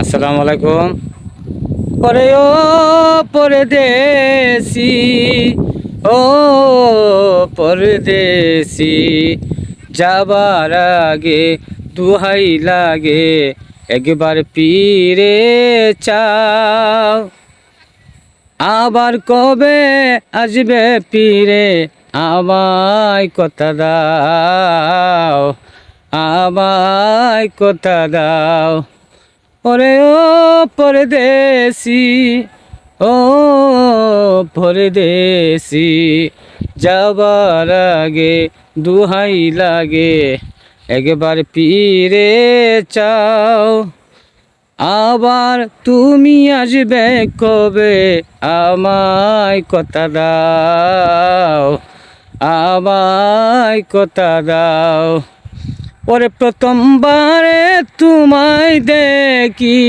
আসসালামু আলাইকুম। পরে ও পরদেশি ও পরদেশি, যাবার আগে দুহাই লাগে, একবার পীরে চাও। আবার কবে আসবে পীরে? আমায় কথা দাও, আমায় কথা দাও। ওরে ও পরদেশি ও পরদেশি যাবার আগে দুহাই লাগে, একবার পীরে চাও। আবার তুমি আসবে কবে? আমায় কথা দাও, আমায় কথা দাও। ওরে প্রথমবারে তোমায় দেখি,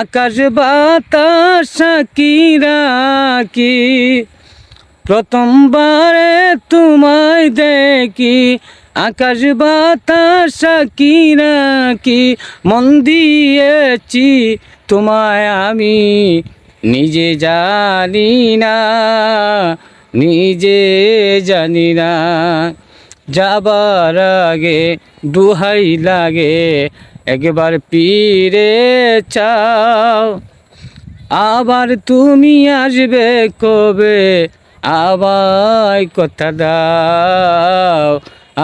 আকাশ বাতাস সাকি রাখি। প্রথমবারে তোমায় দেখি, আকাশ বাতাস সাকি রাখি। মন দিয়েছি তোমায় আমি, নিজে জানি না, নিজে জানি না। যাবার আগে দুহাই লাগে, একবার পীরে চাও। আবার তুমি আসবে কবে? আমায় কথা দাও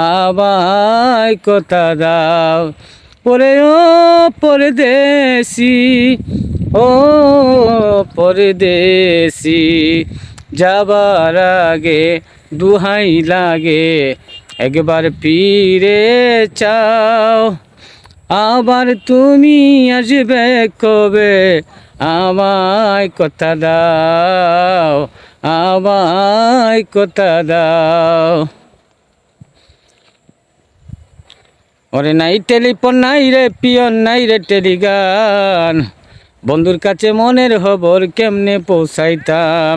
আমায় কথা দাও। পরে ও পরদেশি ও পরদেশি, যাবার আগে দুহাই লাগে একবার ফিরে চাও। আবার তুমি আসবে কবে? আমায় কথা দাও, আমায় কথা দাও। ওরে নাই টেলিফোন, নাই রে পিয়ন, নাই রে টেলিগান। বন্ধুর কাছে মনের খবর কেমনে পৌঁছাইতাম?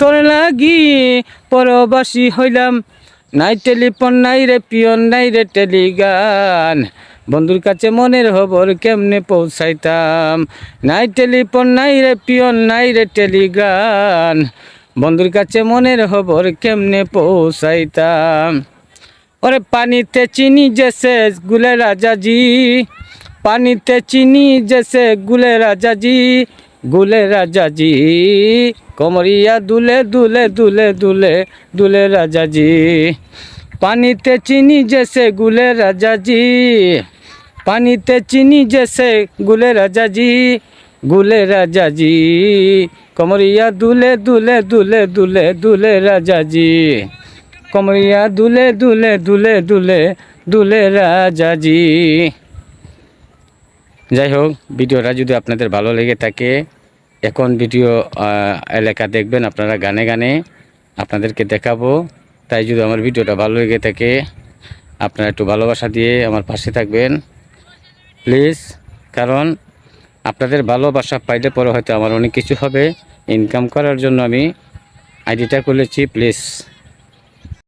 তোর লাগি, পরবাসী হইলাম। নাই টেলিফোন, নাই রে পিয়ন, নাই রে টেলিগান। বন্ধুর কাছে মনের খবর কেমনে পৌঁছাইতাম? নাই টেলিফোন, নাই রে পিয়ন, নাই রে টেলিগান। বন্ধুর কাছে মনের খবর কেমনে পৌঁছাইতাম? ওরে পানিতে চিনি যেসে গুলে রাজাজি পানিতে চিনি জেসে গুলে রাজাজি গুলে রাজাজি কমরিয়া দুলে দুলে দুলে দুলে দুলে রাজাজি পানিতে চিনি জেসে গুলে রাজাজি পানিতে চিনি জেসে গুলে রাজাজি গুলে রাজাজি কমরিয়া দুলে দুলে দুলে দুলে দুলে রাজাজি কমরিয়া দুলে দুলে দুলে দুলে দুলে রাজাজি যাই হোক ভিডিওটা যদি আপনাদের ভালো লেগে থাকে, এখন ভিডিও এলাকা দেখবেন আপনারা গানে গানে, আপনাদেরকে দেখাবো। তাই যদি আমার ভিডিওটা ভালো লেগে থাকে, আপনারা একটু ভালোবাসা দিয়ে আমার পাশে থাকবেন। প্লিজ, কারণ আপনাদের ভালোবাসা পাইলে পরে হয়তো আমার অনেক কিছু হবে। ইনকাম করার জন্য আমি আইডিটা খুলেছি, প্লিজ।